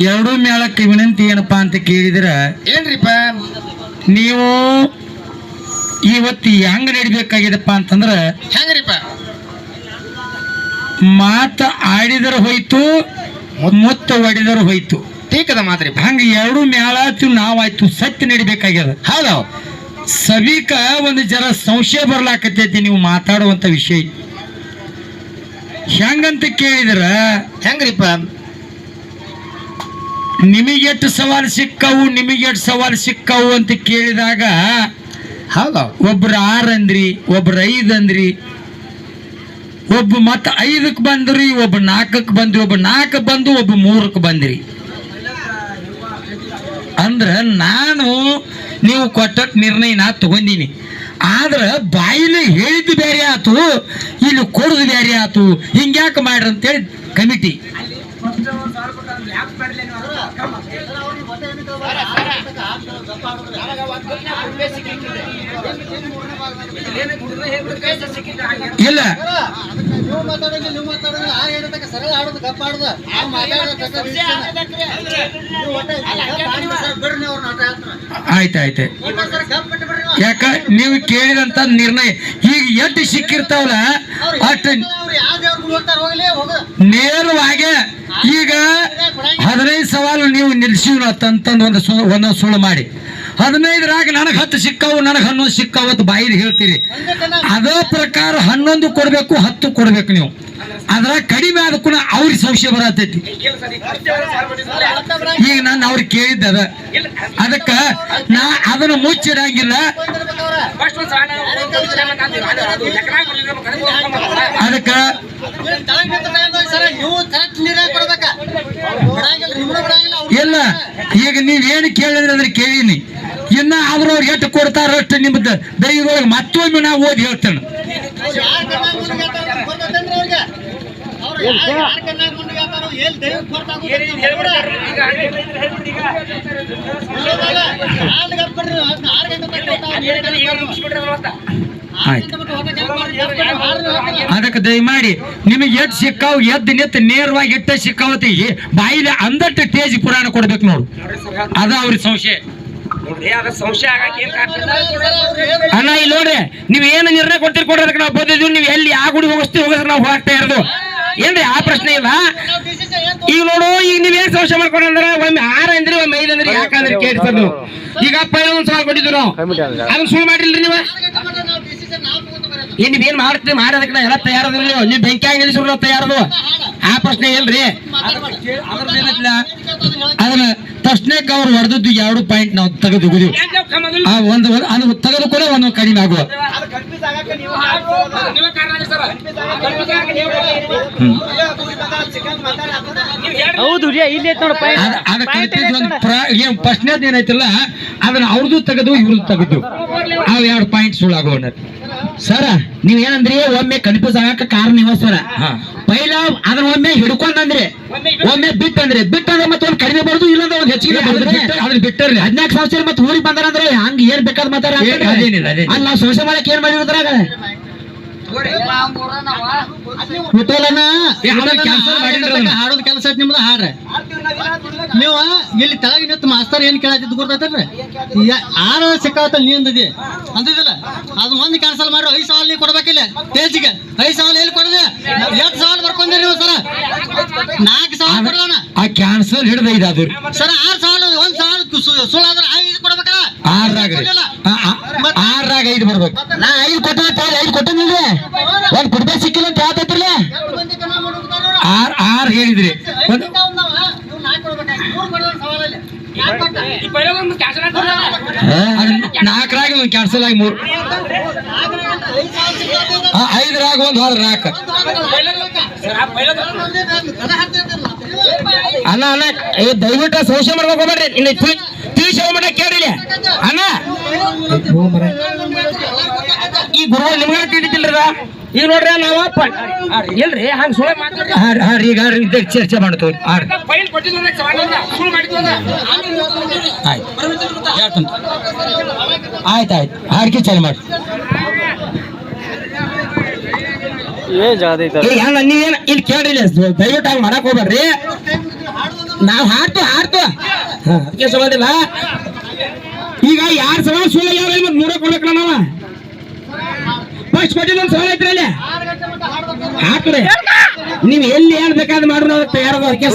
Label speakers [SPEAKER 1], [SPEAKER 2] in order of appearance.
[SPEAKER 1] ಎರಡೂ ಮೇಳಕ್ಕೆ ವಿನಂತಿ ಏನಪ್ಪಾ ಅಂತ ಕೇಳಿದ್ರ
[SPEAKER 2] ಏನ್ರಿಪ್ಪ?
[SPEAKER 1] ನೀವು ಇವತ್ತು ಹೆಂಗ್ ನಡಿಬೇಕಾಗಿದಪ್ಪ ಅಂತಂದ್ರ
[SPEAKER 2] ಹೆಂಗ್ರಿಪ್ಪ?
[SPEAKER 1] ಮಾತ ಆಡಿದ್ರ ಹೋಯ್ತು ಮುತ್ತ ಒಡೆದರು ಹೋಯ್ತು.
[SPEAKER 2] ಟೀಕದ ಮಾತ್ರಿ
[SPEAKER 1] ಹಂಗ ಎರಡು ಮೇಳಾತು ನಾವಾಯ್ತು ಸತ್ಯ ನಡಿಬೇಕಾಗ್ಯದ.
[SPEAKER 2] ಹೌದು.
[SPEAKER 1] ಸಭಿಕ ಒಂದು ಜರ ಸಂಶಯ ಬರ್ಲಾಕತ್ತೈತಿ ನೀವು ಮಾತಾಡುವಂತ ವಿಷಯ. ಹೆಂಗಂತ ಕೇಳಿದ್ರ
[SPEAKER 2] ಹೆಂಗ್ರಿಪ್ಪ?
[SPEAKER 1] ನಿಮಗೆಷ್ಟು ಸವಾಲು ಸಿಕ್ಕವು ನಿಮಗೆಷ್ಟು ಸವಾಲು ಸಿಕ್ಕವು ಅಂತ ಕೇಳಿದಾಗ
[SPEAKER 2] ಹೌದ.
[SPEAKER 1] ಒಬ್ರು ಆರು ಅಂದ್ರಿ ಒಬ್ರು ಐದು ಅಂದ್ರಿ ಒಬ್ಬ ಮತ್ತ ಐದಕ್ಕೆ ಬಂದ್ರಿ ಒಬ್ಬ ನಾಲ್ಕಕ್ಕೆ ಬಂದ್ರಿ ಒಬ್ಬ ನಾಲ್ಕು ಬಂದು ಒಬ್ಬ ಮೂರಕ್ಕೆ ಬಂದ್ರಿ. ಅಂದ್ರೆ ನಾನು ನೀವು ಕೊಟ್ಟ ನಿರ್ಣಯ ನಾ ತಗೊಂಡಿನಿ. ಆದ್ರೆ ಬಾಯಿಲಿ ಹೇಳಿದ್ದು ಬೇರೆ ಆತು ಇಲ್ಲಿ ಕೊಡುದು ಬೇರೆ ಆತು ಹಿಂಗ್ಯಾಕೆ ಮಾಡ್ರಿ ಅಂತೇಳಿ ಕಮಿಟಿ. ಇಲ್ಲ
[SPEAKER 3] ನೀವು ಮಾತಾಡೋದು ನೀವು ಮಾತಾಡೋದು ಆ ಹೇಳತಕ್ಕ ಸರಳ ಆಡೋದು ಗಪ್ಪ ಆಡೋದು ಆ.
[SPEAKER 1] ಯಾಕ ನೀವು ಕೇಳಿದಂತ ನಿರ್ಣಯ. ಈಗ ಎಷ್ಟು ಸಿಕ್ಕಿರ್ತಾವಲ್ಲ ಅಷ್ಟು ನೇರವಾಗಿ ಈಗ ಸವಾಲು ನೀವು ನಿಲ್ಸಿವ್ ಅಂತಂದು ಒಂದು ಸು ಒಂದೊಂದು ಸುಳ್ಳು ಮಾಡಿ. ಹದಿನೈದರಾಗ ನನಗೆ ಹತ್ತು ಸಿಕ್ಕಾವು, ನನಗೆ ಹನ್ನೊಂದು ಸಿಕ್ಕಾವು ಅಂತ ಬಾಯಿಗೆ ಹೇಳ್ತೀರಿ. ಅದೇ ಪ್ರಕಾರ ಹನ್ನೊಂದು ಕೊಡಬೇಕು, ಹತ್ತು ಕೊಡಬೇಕು ನೀವು. ಅದ್ರ ಕಡಿಮೆ ಆದ ಕೂಡ ಅವ್ರಿಗೆ ಸಂಶಯ ಬರತೈತಿ. ಈಗ ನಾನು ಅವ್ರಿಗೆ ಕೇಳಿದ್ದೆ ಅದ. ಅದಕ್ಕೆ ನಾ ಅದನ್ನು ಮುಚ್ಚಿಡಂಗಿಲ್ಲ ಅದಕ್ಕೆ ಇಲ್ಲ ಈಗ ನೀವೇನು ಕೇಳಿದ್ರೆ ಅಂದ್ರೆ ಕೇಳೀನಿ ಇನ್ನ ಆದ್ರೂ ಅವ್ರು ಎಷ್ಟು ಕೊಡ್ತಾರ ಅಷ್ಟು ನಿಮ್ದು ದೈವದೊಳಗೆ ಮತ್ತೊಮ್ಮೆ ನಾವು ಓದಿ ಹೇಳ್ತೇನೆ
[SPEAKER 3] ಹಾಕಲ್ಲ.
[SPEAKER 1] ಅದಕ್ಕೆ ದಯಮಾಡಿ ನಿಮಗೆ ಎದ್ದು ಸಿಕ್ಕಾವು ಎದ್ದು ನಿಂತು ನೇರವಾಗಿ ಇಟ್ಟ ಸಿಕ್ಕಾವತಿ ಬಾಯಿಲೆ ಅಂದಟ್ಟು ತೇಜ್ ಪುರಾಣ ಕೊಡ್ಬೇಕು ನೋಡು. ಅದ ಅವ್ರಿಗೆ ಸಂಶಯ.
[SPEAKER 4] ನೋಡ್ರಿ
[SPEAKER 1] ಅಣ್ಣ ಇಲ್ಲಿ ನೋಡಿ ನೀವು ಏನು ನಿರ್ಣಯ ಕೊಡ್ತೀರಿ ಕೊಡ್ರಿ ಅದಕ್ಕೆ ನಾವು ಬಂದಿದ್ವಿ ನೀವು ಎಲ್ಲಿ ಯಾವ ಗುಡಿ ಹೋಗಿಸ್ತೀವಿ ಹೋಗಿದ್ರೆ ನಾವು ಹೋಗ್ತಾ ಇರೋದು. ಏನ್ರಿ ಆ ಪ್ರಶ್ನೆ ಇಲ್ಲ ಈಗ ನೋಡು ಈಗ ನೀವೇನ್ ಸಂಶಯ ಮಾಡ್ಕೊಂಡ್ರ ಒಮ್ಮೆ ಆರ ಅಂದ್ರಿ ಒಮ್ಮೆ ಐದ್ ಅಂದ್ರಿ ಯಾಕಂದ್ರೆ ಕೇಳಿಸೋದು. ಈಗ ಅಪ್ಪ ಒಂದ್ ಸಲ ಕೊಟ್ಟಿದ್ರು. ನಾವು ಅದನ್ನ ಸುಳ್ಳು ಮಾಡಿಲ್ರಿ ನೀವು
[SPEAKER 3] ತಗೊಂಡ್ರೆ ನಾವು decision ನಾವು ತಗೊಂಡ್ಬರೋದು.
[SPEAKER 1] ಏನ್ ಮಾಡ್ತೀವಿ ಮಾಡೋದಕ್ಕೆ ನಾ ಎಲ್ಲ ತಯಾರದಿಲ್ಲ ನೀವು ಬೆಂಕಿ ನಾವು ತಯಾರದು? ಆ ಪ್ರಶ್ನೆ ಇಲ್ರಿ ಅದನ್ನ ತಕ್ಷಣಕ್ಕೆ ಅವ್ರು ಹೊಡೆದಿದ್ದು ಎರಡು ಪಾಯಿಂಟ್ ನಾವು ತೆಗೆದು ಹೋಗಿದ್ವಿ ಆ ಒಂದು ಅದು ತೆಗೆದು ಕೂಡ ಒಂದು ಕಡಿಮೆ ಆಗುವ.
[SPEAKER 5] ಹೌದು
[SPEAKER 1] ಪ್ರಶ್ನೆ ಏನಾಯ್ತಲ್ಲ ಅದನ್ನ ಅವ್ರದ್ದು ತೆಗೆದು ಇವ್ರದ್ದು ತೆಗೆದು. ಅವ್ ಎರಡು ಪಾಯಿಂಟ್ ಸುಳ್ಳಾಗುವ
[SPEAKER 6] ಸರ ನೀವ್ ಏನಂದ್ರಿ ಒಮ್ಮೆ ಕನ್ಫ್ಯೂಸ್ ಆಗಾಕ ಕಾರಣ ನೀವ ಸರ. ಪೈಲ ಅದನ್ನ ಒಮ್ಮೆ ಹಿಡ್ಕೊಂಡಂದ್ರಿ ಒಮ್ಮೆ ಬಿಟ್ಟಂದ್ರೆ ಬಿಟ್ಟಂದ್ರೆ ಮತ್ತೆ ಒಂದ್ ಕಡಿಮೆ ಬರುದು ಇಲ್ಲಂದ್ರೆ ಒಂದ್ ಹೆಚ್ಚಿಗೆ ಬರುದು
[SPEAKER 1] ಅದನ್ನ ಬಿಟ್ಟರ್ರಿ
[SPEAKER 6] ಹದಿನಾಲ್ಕು ಸಾವಿರ ಮತ್ತೆ ಊರಿಗೆ ಬಂದಾರಂದ್ರೆ ಹಂಗ ಏನ್ ಬೇಕಾದ್
[SPEAKER 1] ಮಾತಾರ.
[SPEAKER 6] ಅಲ್ಲ ನಾವು ಸಂಶಯ ಮಾಡಕ್ ಏನ್ ಮಾಡಿರೋದ್ರಾಗ.
[SPEAKER 3] ಹಾಡೋದ್ ಕೆಲಸ ನಿಮ್ದು ಹಾಡ್ರಿ. ನೀವು ಇಲ್ಲಿ ತಳಗಿ ನಿಂತು ಮಾಸ್ತರ್ ಏನ್ ಕೇಳತ್ತಿದ್ದು ಗೊತ್ತೈತಲ್ರಿ ಆರ ಸಿಕ್ಕಾತ ನೀ ನೀಂದಿದೆ ಅಂದಿದಿಲ್ಲ ಅದು ಒಂದ್ ಕ್ಯಾನ್ಸಲ್ ಮಾಡ್ರಿ ಐದು ಸವಾಲ್ ನೀವು ಕೊಡ್ಬೇಕಿಲ್ಲ. ತೇಜಿಗೆ ಐದು ಸವಾಲ್ ಎಲ್ಲಿ ಕೊಡದೆ? ಎಷ್ಟು ಸವಾಲ್ ಬರ್ಕೊಂಡಿರಿ ನೀವು ಸರ? ನಾಲ್ಕು ಸವಾಲ್ ಕೊಡೋಣ
[SPEAKER 1] ಆ ಕ್ಯಾನ್ಸಲ್ ಹಿಡ್ದ ಇದಾದ್ರು.
[SPEAKER 3] ಸರ್ ಆರ್ ಸವಾಲ್ ಒಂದ್ ಸವಾಲ್ ಸುಳ್ಳು ಆದ್ರೆ ಐದು ಕೊಡ್ಬೇಕಲ್ಲ?
[SPEAKER 1] ಆರ್ರಾಗ. ಆರ್ರಾಗ ಐದು ಬರ್ಬೇಕು.
[SPEAKER 6] ನಾ ಐದು ಕೊಟ್ಟ ಐದು ಕೊಟ್ಟಿಲ್ರಿ ಒಂದ್ ಕೊಡ್ಬೇ ಸಿಕ್ಕಿಲ್ಲ ಅಂತ ಹೇಳ್ತೈತ್ರಲ್ಲ
[SPEAKER 1] ಆರ್ ಆರ್ ಹೇಳಿದ್ರಿ
[SPEAKER 3] ಐದು
[SPEAKER 1] ಒಂದ್-
[SPEAKER 3] ತಿಂಗಳು ನಾವು, ಇವ್ರು ನಾಲ್ಕು ಕೊಡ್ಬೇಕಾಗಿ ಮೂರು ಕೊಡೋದು ಸವಾಲಲ್ಲಿ ಯಾಕೆ ಕೊಟ್ಟ?
[SPEAKER 4] ಈ ಪೈಲ ಒಂದು ಕ್ಯಾನ್ಸಲ್ ಆಗ್ತದ
[SPEAKER 1] ಅದನ್ನ ನಾಲ್ಕರಾಗ ಒಂದು ಕ್ಯಾನ್ಸಲ್ ಆಗಿ ಮೂರು. ಐದರಾಗ ಒಂದು ಹೋದ್ರ ನಾಲ್ಕು
[SPEAKER 6] ಅಣ್ಣ ಅಣ್ಣ ಏ ದಯವಿಟ್ಟು ಸೋಷಿಯಲ್ ಮಾಡ್ಬೇಕು ಹೋಗ್ಬೇಡ್ರಿ. ಇಲ್ಲಿ ತಿಳಿಸಿ ಹೋಗ್ಬೇಡ ಕೇಳಿಲ್ಲ ಅಣ್ಣ. ಈ ಗುರುಗಳು ನಿಮ್ಗೆ ತಿಳಿದಿಲ್ರದ ಈಗ ನೋಡ್ರಿ ನಾವಪ್ಪ ಇಲ್ರಿ ಹಂಗ ಸುಳೆ ಮಾತಾಡ್ರಿ.
[SPEAKER 1] ಈಗ ಇದ್ದಾಗ ಚರ್ಚೆ ಮಾಡ್ತೀವಿ. ಆಯ್ತು. ಆಯ್ತು ಆಯ್ತು. ಚಾಲು ಮಾಡಿ
[SPEAKER 6] ನೀವೇನ ಇಲ್ಲಿ ಕೇಳ್ರಿ ದಯವಿಟ್ಟು ಹಂಗ ಮಾಡಕ್ ಹೋಗ್ಬೇಡ್ರಿ. ನಾವ್ ಹಾಡ್ತು ಹಾಡ್ತು ಅದಕ್ಕೆ ಸವಾಲಿಲ್ಲ ಈಗ ಯಾರ ಸವಾಲ್ ಸುಳ್ಳು ಯಾವ ನೂರ ಕೊಡ್ಬೇಕಲ್ಲ ನಾವ ಫಸ್ಟ್ ಕೊಟ್ಟಿದ್ದೊಂದು ಸಾಲ ಐತ್ರಲ್ಲ ಹಾಕ್ರಿ. ನೀವು ಎಲ್ಲಿ ಹೇಳ್ಬೇಕಾದ್ರೆ ಬೇಕಾದ್ ಮಾಡ್ರಿ ಅದಕ್ಕೆ